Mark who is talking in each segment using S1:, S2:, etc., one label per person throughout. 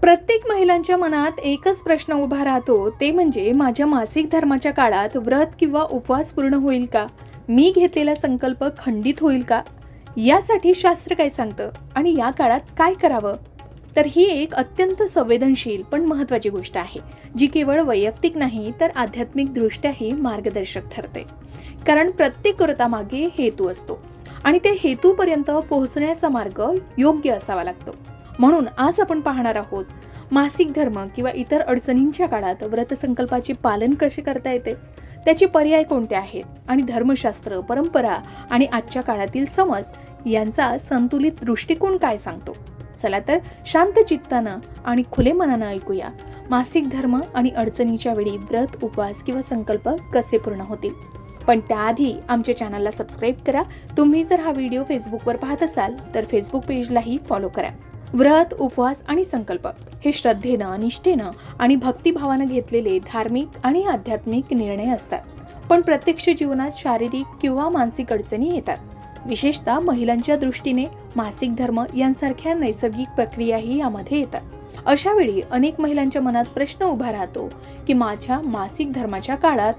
S1: प्रत्येक महिलांच्या मनात एकच प्रश्न उभा राहतो ते म्हणजे माझ्या मासिक धर्माच्या काळात व्रत किंवा उपवास पूर्ण होईल का? मी घेतलेला संकल्प खंडित होईल का? यासाठी शास्त्र काय सांगतं? आणि या काळात काय करावं? तर ही एक अत्यंत संवेदनशील पण महत्वाची गोष्ट आहे जी केवळ वैयक्तिक नाही तर आध्यात्मिकदृष्ट्याही मार्गदर्शक ठरते. कारण प्रत्येक व्रतामागे हेतू असतो आणि त्या हेतूपर्यंत पोहोचण्याचा मार्ग योग्य असावा लागतो. म्हणून आज आपण पाहणार आहोत मासिक धर्म किंवा इतर अडचणींच्या काळात व्रतसंकल्पाचे पालन कसे करता येते? त्याचे पर्याय कोणते आहेत? आणि धर्मशास्त्र परंपरा आणि आजच्या काळातील समज यांचा संतुलित दृष्टिकोन काय सांगतो? चला तर शांत चित्तानं आणि खुले मनानं ऐकूया. मासिक धर्म आणि अडचणीच्या वेळी व्रत उपवास किंवा संकल्प कसे पूर्ण होतील? पण त्याआधी आमच्या चॅनलला सबस्क्राईब करा. तुम्ही जर हा व्हिडिओ फेसबुकवर पाहत असाल तर फेसबुक पेजलाही फॉलो करा. व्रत उपवास आणि संकल्प. हे श्रद्धेनं निष्ठेनं आणि भक्तिभावानं घेतलेले धार्मिक आणि आध्यात्मिक निर्णय असतात. पण प्रत्यक्ष जीवनात शारीरिक किंवा मानसिक अडचणी येतात. विशेषतः महिलांच्या दृष्टीने मासिक धर्म यांसारख्या नैसर्गिक प्रक्रियाही यामध्ये येतात. अशा वेळी अनेक महिलांच्या मनात प्रश्न उभा राहतो की माझ्या मासिक धर्माच्या काळात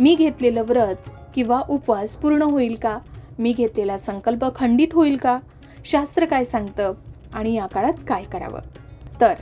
S1: मी घेतलेलं व्रत किंवा उपवास पूर्ण होईल का? मी घेतलेला संकल्प खंडित होईल का? शास्त्र काय सांगतं? आणि या काळात काय करावं? तर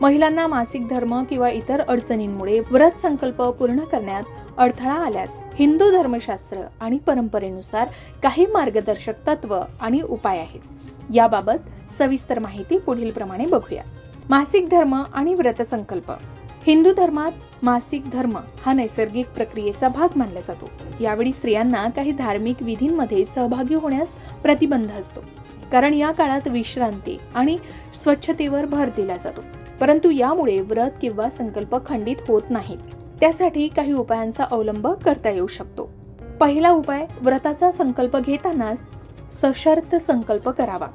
S1: महिलांना मासिक धर्म किंवा इतर अडचणींमुळे व्रत संकल्प पूर्ण करण्यात अडथळा आल्यास हिंदू धर्मशास्त्र आणि परंपरेनुसार काही मार्गदर्शक तत्व आणि उपाय आहेत. याबाबत सविस्तर माहिती पुढील प्रमाणे बघूया. मासिक धर्म आणि व्रतसंकल्प हिंदू धर्मात मासिक धर्म हा नैसर्गिक प्रक्रियेचा भाग मानला जातो. यावेळी स्त्रियांना काही धार्मिक विधींमध्ये सहभागी होण्यास प्रतिबंध असतो. कारण या काळात विश्रांती आणि स्वच्छतेवर भर दिला जातो. परंतु यामुळे व्रत किंवा संकल्प खंडित होत नाहीत. त्यासाठी काही उपायांचा अवलंब करता येऊ शकतो. पहिला उपाय व्रताचा संकल्प घेताना सशर्त संकल्प करावा.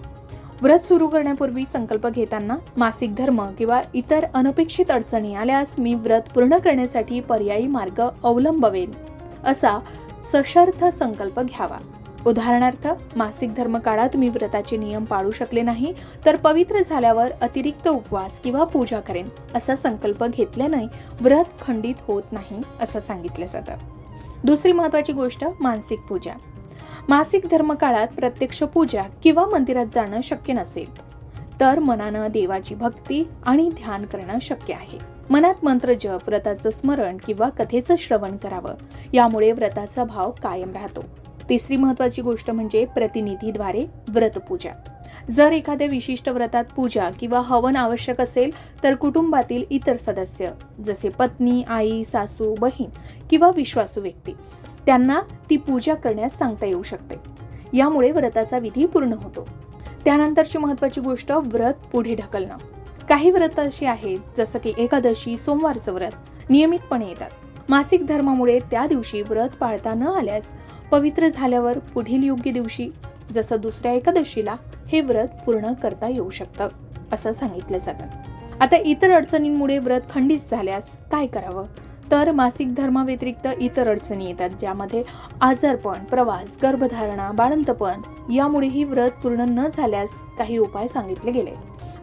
S1: व्रत सुरू करण्यापूर्वी संकल्प घेताना मासिक धर्म किंवा इतर अनपेक्षित अडचणी आल्यास मी व्रत पूर्ण करण्यासाठी पर्यायी मार्ग अवलंबवेन असा सशर्त संकल्प घ्यावा. उदाहरणार्थ मासिक धर्मकाळात मी व्रताचे नियम पाळू शकले नाही तर पवित्र झाल्यावर अतिरिक्त उपवास किंवा पूजा करेन असा संकल्प घेतल्याने व्रत खंडित होत नाही असं सांगितलं जातं. दुसरी महत्वाची गोष्ट मानसिक पूजा. मासिक धर्मकाळात प्रत्यक्ष पूजा किंवा मंदिरात जाणं शक्य नसेल तर मनानं देवाची भक्ती आणि ध्यान करणं शक्य आहे. मनात मंत्र जप व्रताचं स्मरण किंवा कथेचं श्रवण करावं यामुळे व्रताचा भाव कायम राहतो. तिसरी महत्वाची गोष्ट म्हणजे प्रतिनिधीद्वारे व्रतपूजा. जर एखाद्या विशिष्ट व्रतात पूजा किंवा हवन आवश्यक असेल तर कुटुंबातील इतर सदस्य जसे पत्नी आई सासू बहीण किंवा विश्वासू व्यक्ती त्यांना ती पूजा करण्यास सांगता येऊ शकते. यामुळे व्रताचा विधी पूर्ण होतो. त्यानंतरची महत्वाची गोष्ट व्रत पुढे ढकलणं. काही व्रत अशी आहेत जसं की एकादशी सोमवारचं व्रत नियमितपणे येतात. मासिक धर्मामुळे त्या दिवशी व्रत पाळता न आल्यास पवित्र झाल्यावर पुढील योग्य दिवशी जसं दुसऱ्या एकादशीला हे व्रत पूर्ण करता येऊ शकतं असं सांगितलं जातं. आता इतर अडचणींमुळे व्रत खंडित झाल्यास काय करावं? तर मासिक धर्माव्यतिरिक्त इतर अडचणी येतात ज्यामध्ये आजारपण प्रवास गर्भधारणा बाळंतपण यामुळेही व्रत पूर्ण न झाल्यास काही उपाय सांगितले गेले.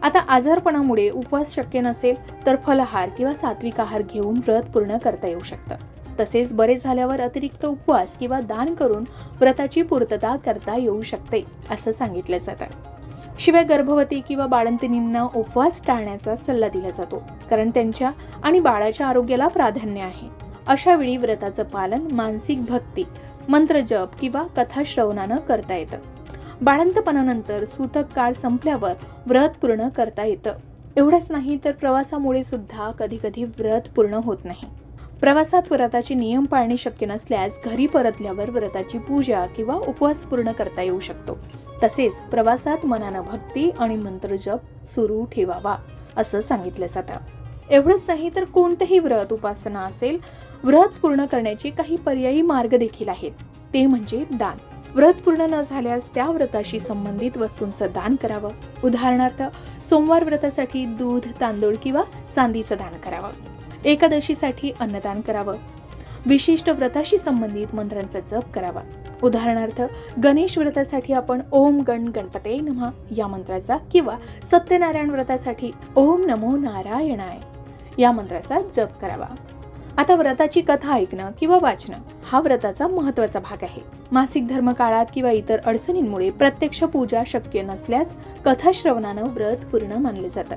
S1: आता आजारपणामुळे उपवास शक्य नसेल तर फलहार किंवा सात्विक आहार घेऊन व्रत पूर्ण करता येऊ शकतं. तसेच बरे झाल्यावर अतिरिक्त उपवास किंवा दान करून व्रताची पूर्तता करता येऊ शकते असं सांगितलं जातं. शिवाय गर्भवती किंवा बाळंतिनींना उपवास टाळण्याचा सल्ला दिला जातो कारण त्यांच्या आणि बाळाच्या आरोग्याला प्राधान्य आहे. अशा वेळी व्रताचं पालन मानसिक भक्ती मंत्र जप किंवा कथा श्रवणानं करता येतं. बाळंतपणानंतर सूतक काळ संपल्यावर व्रत पूर्ण करता येतं. एवढंच नाही तर प्रवासामुळे सुद्धा कधी कधी व्रत पूर्ण होत नाही. प्रवासात व्रताचे नियम पाळणे शक्य नसल्यास घरी परतल्यावर व्रताची पूजा किंवा उपवास पूर्ण करता येऊ शकतो. तसेच प्रवासात मनानं भक्ती आणि मंत्रजप सुरू ठेवावा असं सांगितलं जातं. एवढंच नाही तर कोणतंही व्रत उपासना असेल व्रत पूर्ण करण्याचे काही पर्यायी मार्ग देखील आहेत. ते म्हणजे दान. व्रत पूर्ण न झाल्यास त्या व्रताशी संबंधित वस्तूंचं दान करावं. उदाहरणार्थ सोमवार व्रतासाठी दूध तांदूळ किंवा चांदीचं दान करावं. एकादशीसाठी अन्नदान करावं. विशिष्ट व्रताशी संबंधित मंत्रांचा जप करावा. उदाहरणार्थ गणेश व्रतासाठी आपण ओम गण गणपते नमः या मंत्राचा किंवा सत्यनारायण व्रतासाठी ओम नमो नारायणाय या मंत्राचा जप करावा. आता व्रताची कथा ऐकणं किंवा वाचणं हा व्रताचा महत्त्वाचा भाग आहे. मासिक धर्म काळात किंवा इतर अडचणींमुळे प्रत्यक्ष पूजा शक्य नसल्यास कथाश्रवणानं व्रत पूर्ण मानले जातं.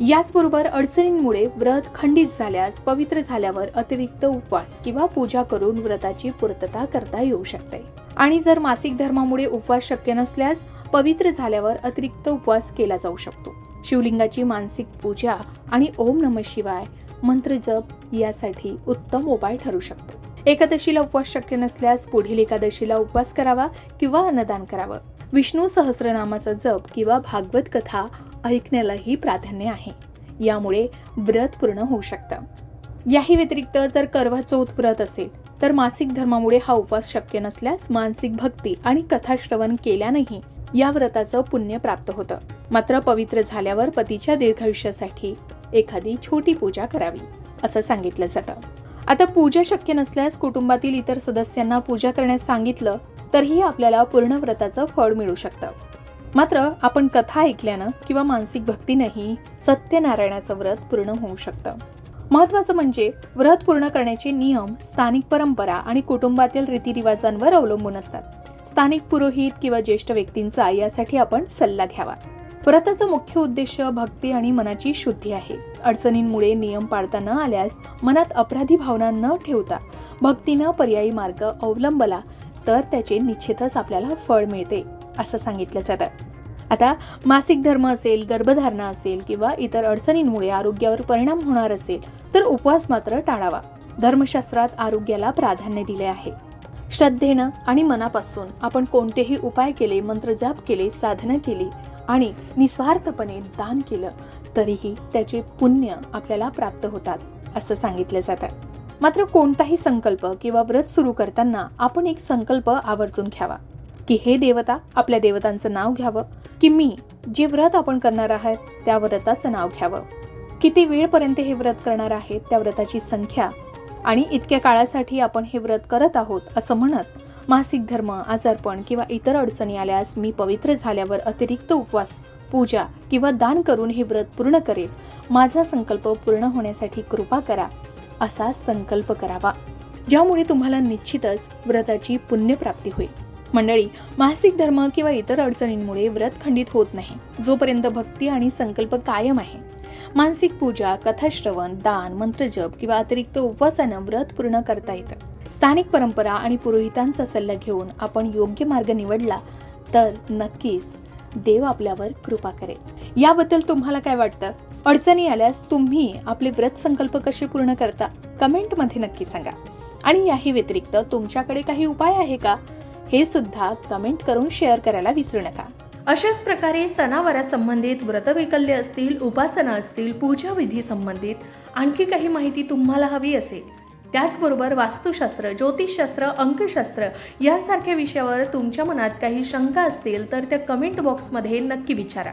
S1: याचबरोबर अडचणींमुळे व्रत खंडित झाल्यास पवित्र झाल्यावर अतिरिक्त उपवास किंवा पूजा करून व्रताची पूर्तता करता येऊ शकते. आणि जर मासिक धर्मामुळे उपवास शक्य नसल्यास पवित्र झाल्यावर अतिरिक्त उपवास केला जाऊ शकतो. शिवलिंगाची मानसिक पूजा आणि ओम नम शिवाय मंत्र जप यासाठी उत्तम उपाय ठरू शकतो. एकादशीला उपवास शक्य नसल्यास पुढील एकादशीला उपवास करावा किंवा अन्नदान करावं. विष्णू सहस्रनामाचा जप किंवा भागवत कथा ऐकण्यालाही प्राधान्य आहे. यामुळे व्रत पूर्ण होऊ शकतं. याही व्यतिरिक्त जर करवा चौथ व्रत असेल तर मासिक धर्मामुळे हा उपवास शक्य नसल्यास मानसिक भक्ती आणि कथा श्रवण केल्यानंही या व्रताचं पुण्य प्राप्त होतं. मात्र पवित्र झाल्यावर पतीच्या दीर्घायुष्यासाठी एखादी छोटी पूजा करावी असं सांगितलं जातं. आता पूजा शक्य नसल्यास कुटुंबातील इतर सदस्यांना पूजा करण्यास सांगितलं तरीही आपल्याला पूर्ण व्रताचं फळ मिळू शकतं. मात्र आपण कथा ऐकल्यानं किंवा मानसिक भक्तीनंही सत्यनारायणाचं व्रत पूर्ण होऊ शकतं. महत्वाचं म्हणजे व्रत पूर्ण करण्याचे नियम स्थानिक परंपरा आणि कुटुंबातील रीतिरिवाजांवर अवलंबून असतात. स्थानिक पुरोहित किंवा ज्येष्ठ व्यक्तींचा यासाठी आपण सल्ला घ्यावा. व्रताचा मुख्य उद्देश भक्ती आणि मनाची शुद्धी आहे. अडचणींमुळे नियम पाळता न आल्यास मनात अपराधी भावना न ठेवता भक्तीनं पर्यायी मार्ग अवलंबला तर त्याचे निश्चितच आपल्याला फळ मिळते असं सांगितलं जातं. आता मासिक धर्म असेल गर्भधारणा असेल किंवा इतर अडचणींमुळे आरोग्यावर परिणाम होणार असेल तर उपवास मात्र टाळावा. धर्मशास्त्रात आरोग्याला प्राधान्य दिले आहे. श्रद्धेनं आणि मनापासून आपण कोणतेही उपाय केले मंत्रजाप केले साधना केली आणि निस्वार्थपणे दान केलं तरीही त्याचे पुण्य आपल्याला प्राप्त होतात असं सांगितलं जातं. मात्र कोणताही संकल्प किंवा व्रत सुरू करताना आपण एक संकल्प आवर्जून घ्यावा की हे देवता आपल्या देवतांचं नाव घ्यावं की मी जे व्रत आपण करणार आहात त्या व्रताचं नाव घ्यावं. किती वेळपर्यंत हे व्रत करणार आहेत त्या व्रताची संख्या आणि इतक्या काळासाठी आपण हे व्रत करत आहोत असं म्हणत मासिक धर्म आजारपण किंवा इतर अडचणी आल्यास मी पवित्र झाल्यावर अतिरिक्त उपवास पूजा किंवा दान करून हे व्रत पूर्ण करेल. माझा संकल्प पूर्ण होण्यासाठी कृपा करा. असा संकल्प करावा. ज्यामुळे तुम्हाला निश्चितच व्रताची पुण्यप्राप्ती होईल. मंडळी मासिक धर्म किंवा इतर अडचणींमुळे व्रत खंडित होत नाही. जोपर्यंत भक्ती आणि संकल्प कायम आहे. मानसिक पूजा कथाश्रवण दान मंत्रजप किंवा अतिरिक्त उपवासानं व्रत पूर्ण करता येतं. स्थानिक परंपरा आणि पुरोहितांचा सल्ला घेऊन आपण योग्य मार्ग निवडला तर नक्कीच देव आपल्यावर कृपा करेल. याबद्दल तुम्हाला काय वाटतं? अडचणी आल्यास तुम्ही आपले व्रत संकल्प कसे पूर्ण करता कमेंटमध्ये नक्की सांगा. आणि याही व्यतिरिक्त तुमच्याकडे काही उपाय आहे का? हे सुद्धा कमेंट करून शेअर करायला विसरू नका. अशाच प्रकारे सणावारासंबंधित व्रतवैकल्य असतील उपासना असतील पूजा विधी संबंधित आणखी काही माहिती तुम्हाला हवी असेल. त्याचबरोबर वास्तुशास्त्र ज्योतिषशास्त्र अंकशास्त्र यांसारख्या विषयावर तुमच्या मनात काही शंका असतील तर त्या कमेंट बॉक्समध्ये नक्की विचारा.